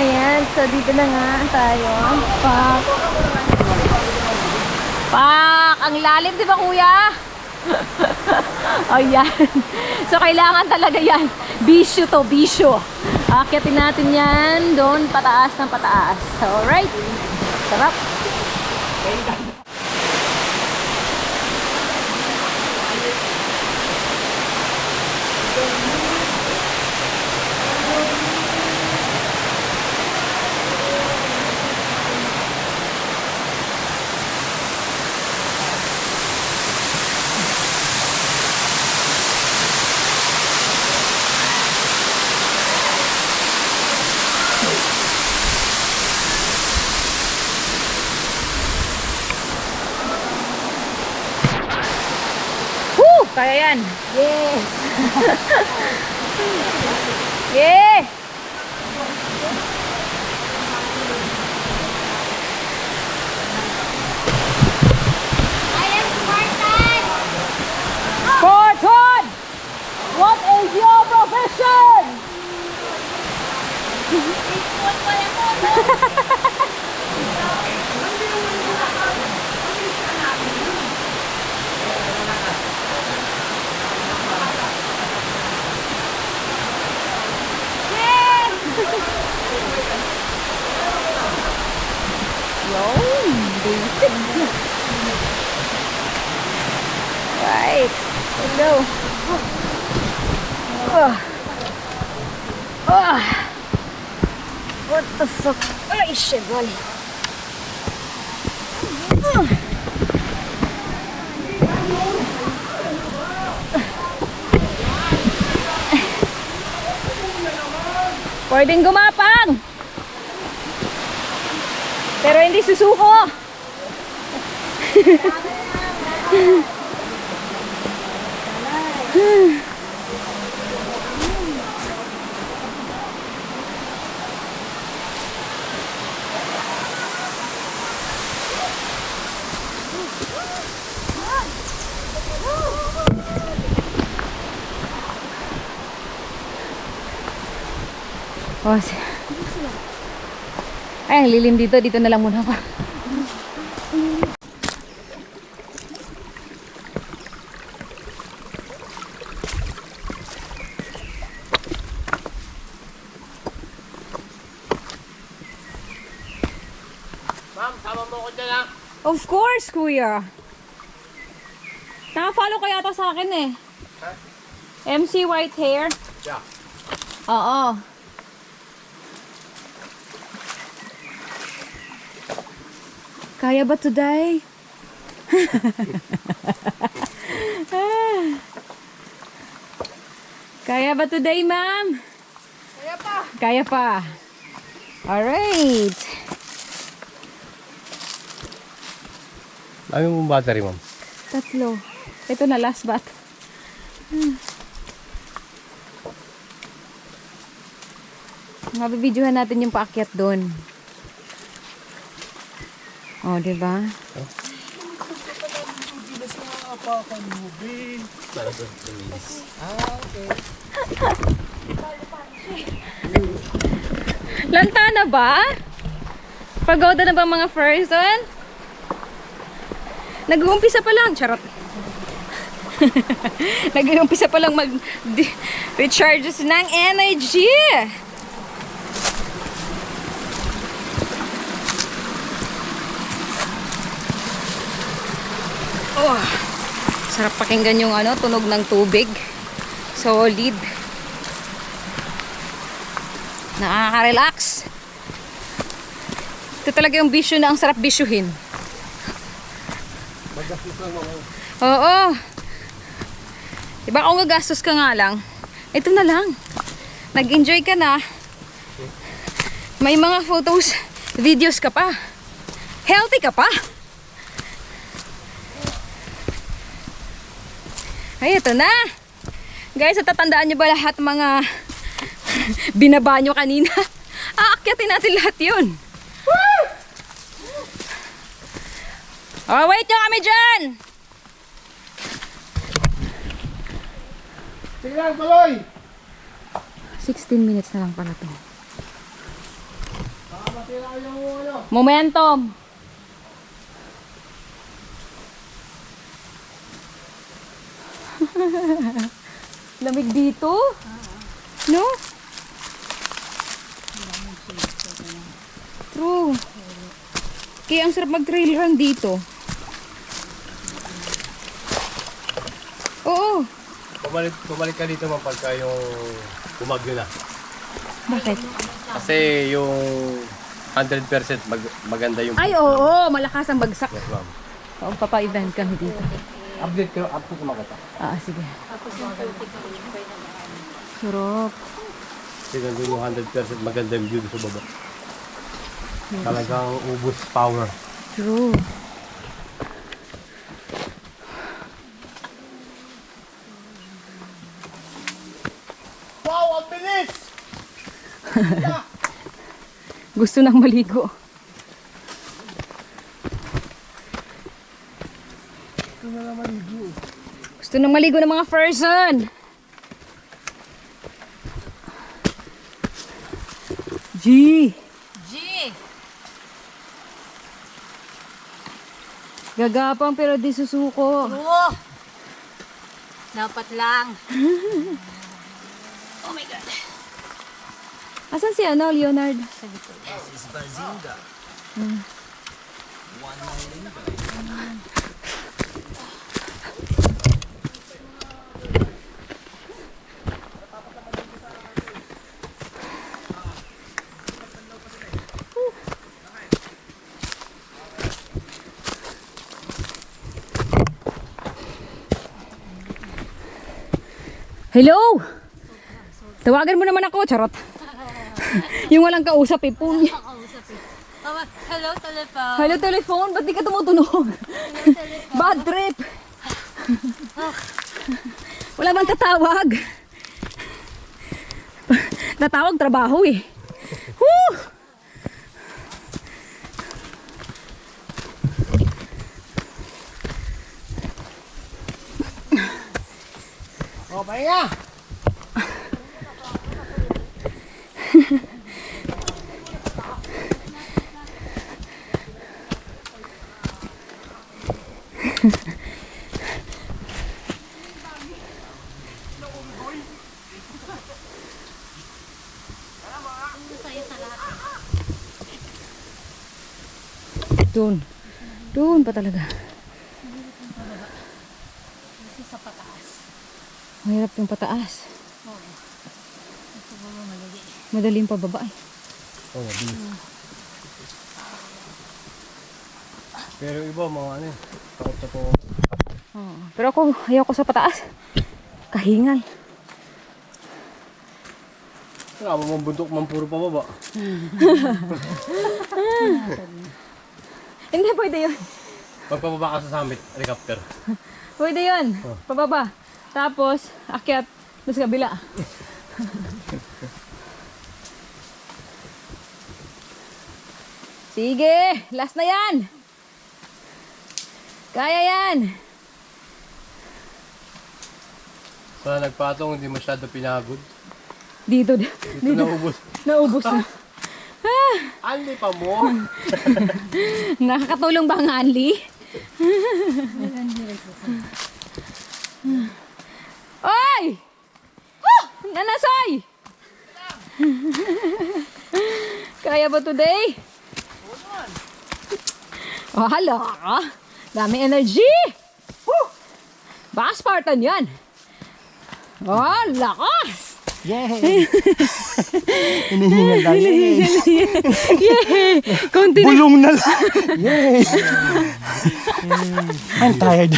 Ayan, so dito na nga tayo. Pak. Pak! Ang lalim, di ba kuya? Ayan. So kailangan talaga yan. Bisyo to, bisyo. Akyatin natin yan doon pataas ng pataas. Alright. Sarap. Woo! Kaya yan. Yes. yeah! Spartan! What is your profession? Wali. Ah. Pwedeng gumapang. Pero hindi susuko. Oh, si- Ay, ang lilim dito. Dito na lang muna ako. Ma'am, sama mo ko dyan ah. Of course, kuya. Naka-follow ka yata sa akin eh. MC White Hair. Yeah. Oo. Kaya ba today? Kaya ba today, ma'am? Kaya pa. Kaya pa. Alright. Dami mong battery, ma'am. Tatlo. Ito na last bat. Hmm. Mabibidyohan natin yung paakyat doon. Oh, di ba? Lantana ba? Pagoda na ba mga person? Nag-uumpisa pa lang. Charot. Nag-uumpisa pa lang mag-recharges ng energy. Oh, sarap pakinggan yung ano, tunog ng tubig. Solid. Nakaka-relax. Ito talaga yung bisyo na ang sarap bisyuhin. Oo. Diba kung gagastos ka nga lang, ito na lang. Nag-enjoy ka na. May mga photos, videos ka pa. Healthy ka pa. Ay, ito na. Guys, natatandaan nyo ba lahat mga binaba nyo kanina? Aakyatin natin lahat yun. Oh, wait nyo kami dyan! Sige lang, tuloy! 16 minutes na lang pala to. Momentum. Lamig dito. No? True. Kaya ang sarap mag-trail run dito. Oo. Bumalik, bumalik ka dito ma'am pagka yung bumagyo na. Bakit? Kasi yung 100% mag, maganda yung... Ay, oo. Malakas ang bagsak. Yes ma'am. Oo, papa-event kami dito. Update ko, update ko makita. Ah, sige. Sarap. Kasi nandun yung 100% maganda yung view sa baba. Talagang ubus power. True. Wow, ang bilis! Gusto nang maligo. Gusto nang maligo ng mga person. G. G! Gagapang pero di susuko. Oo! Dapat lang. oh my God. Asan si ano, Leonard? Hello! Tawagan mo naman ako, charot. yung walang kausap eh. Nakausap eh. Hello, telephone. Hello, telephone. Ba't di ka tumutunog? Bad trip. Wala bang tatawag? Tatawag trabaho eh. Pahinga! Doon. Doon pa talaga. Kasi sa pataas. Mahirap yung pataas. Oo. Ito ba malagi? Madaling pababa eh. Oh, mabilis. Pero iba, mga ano eh. Takot po. Oo. Pero ako, ayoko sa pataas. Kahingal. Wala mo mong bundok man puro pababa. Hindi, pwede yun. Magpababa ka sa summit, helicopter. Pwede yun. Pababa. Tapos, akyat doon sa kabila. Sige, last na yan. Kaya yan. Sa nagpatong, hindi masyado pinagod. Dito, Dito naubos. naubos na. Andi pa mo! Nakakatulong ba ang Anli? Oy! Nanasoy! Kaya ba today? Oh, hala. Dami energy! Woo! Baka Spartan yan. Oh, lakas! Yay! Hinihingal tayo. Yay! Yay! Konti na. Bulong na lang. Yay! I'm tired.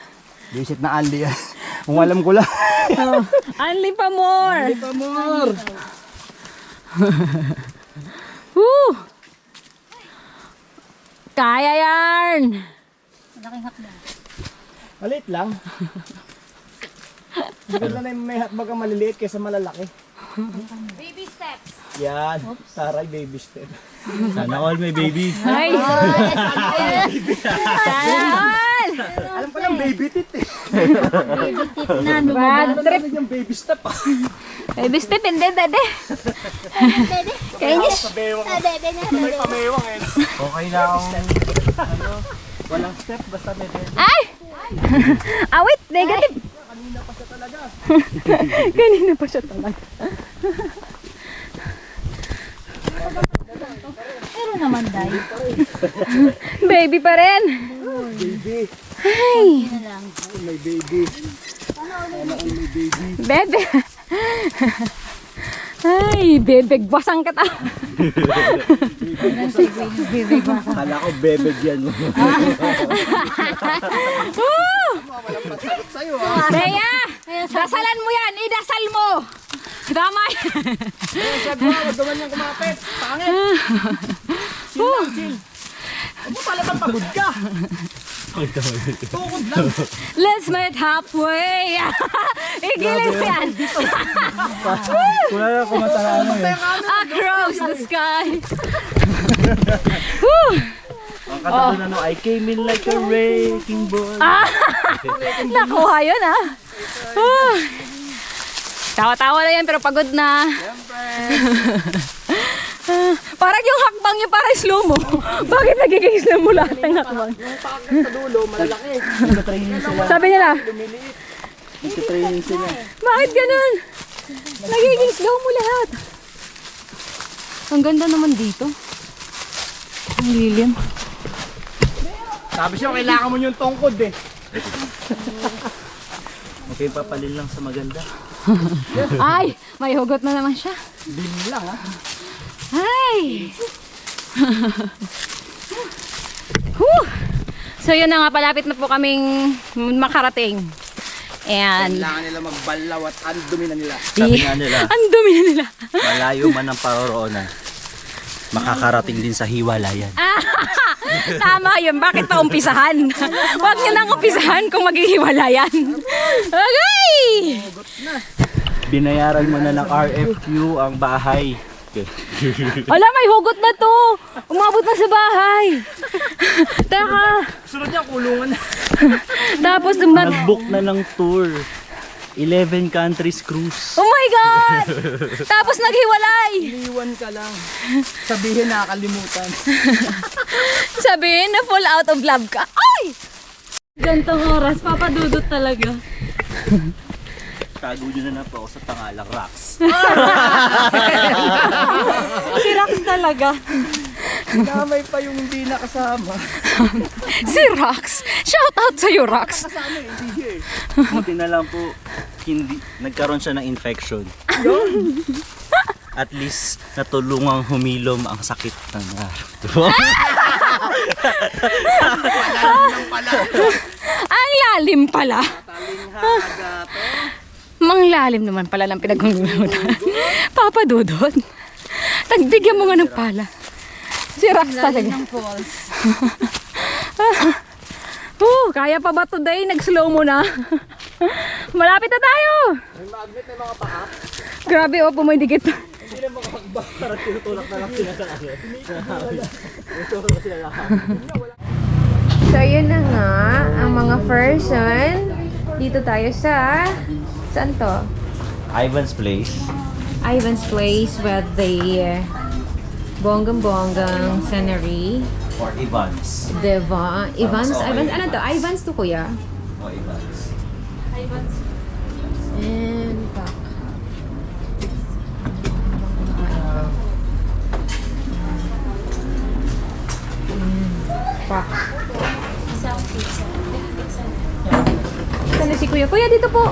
Visit na ah. Kung alam ko lang. Oh, Anli pa more! Amor! Woo! Kaya yan! Malaking hakbang. Malit lang. Maganda na yung may baga maliliit kaysa malalaki. Baby steps. Yan. Taray baby step. Sana all may baby. Ay! Saan? Alam ko lang baby tit eh. Baby tit na. Bad trip! yung baby step ah. Baby step, hindi, dede. Kainis. May pamewang eh. Okay na akong, ano, walang step, basta may bebe. Ay! Awit, negative. Kanina pa siya talaga. Kanina pa siya talaga. Naman, Day. Baby pa rin. Baby, Ay, Na lang. may baby. bebe. Ay, bebeg basang kita. Kala ko bebeg yan mo. Woo! Rhea, dasalan mo yan. Idasal mo. Tama yan. Sabi mo, wag naman niyang kumapit. Pangit. Chill lang, chill. Ano talagang pagod ka? Tukod lang. Let's meet halfway. Igiling mo yan. Wala na kumanta na ano eh. Across the sky. Woo! Ang kanta doon ano, I came in like a wrecking ball. Nakuha yun ah. Ah. Tawa-tawa na yan pero pagod na. Ah, parang yung hakbang niya parang slow mo. Bakit nagiging slow mo lahat ng hakbang? Sa dulo, malalaki. Nagka-training sila. Sabi nila, Nagka-training sila. bakit ganun? Nagiging slow mo lahat. Ang ganda naman dito. Ang lilim. Sabi siya, kailangan mo yung tungkod eh. Okay, papalin lang sa maganda. Ay, may hugot na naman siya. Din lang ah. Ay! Whew! So yun na nga, palapit na po kaming makarating. And Kailangan nila magbalaw at ang dumi na nila. Sabi nga nila. ang dumi na nila. Malayo man ang paroroonan. Makakarating din sa hiwalayan. Tama yun, bakit pa umpisahan? Huwag nyo nang umpisahan kung maghihiwalayan. Okay! Binayaran mo na ng RFQ ang bahay. Ala, may hugot na to. Umabot na sa bahay. Teka. Sunod niya, kulungan na. Tapos dumat. Nag-book na ng tour. 11 countries cruise. Oh my God! Tapos naghiwalay. Iwan ka lang. Sabihin nakakalimutan. Sabihin na full out of love ka. Ay! Gantong oras, papadudot talaga. Tago nyo na na po ako sa Tangalang Rocks. Si Rax talaga. Damay pa yung hindi nakasama. Si Rax. Shout out sa'yo, Rax. Kasama eh, hindi siya eh. Buti na lang po, hindi, nagkaroon siya ng infection. At least, natulungang humilom ang sakit ng Ang lalim pala. Mang lalim naman pala ng pinaghungulutan. Papadudot. Tagbigyan mo nga ng pala. Si Rax talaga. Ng falls. Oh, kaya pa ba today? Nag-slow mo na. Malapit na tayo. May magnet na mga paa. Grabe oh, pumidikit. Hindi na makakagba. Parang tinutulak na lang sila sa akin. So, yun na nga, ang mga person. Dito tayo sa... Saan to? Ivan's Place. Ivan's Place with the uh, bonggang-bonggang scenery. Or Ivan's. The va- Evans, okay. Evans, ano to? Ivans to kuya? O Ivan's. And back. Back. Saan na si kuya? Kuya, dito po.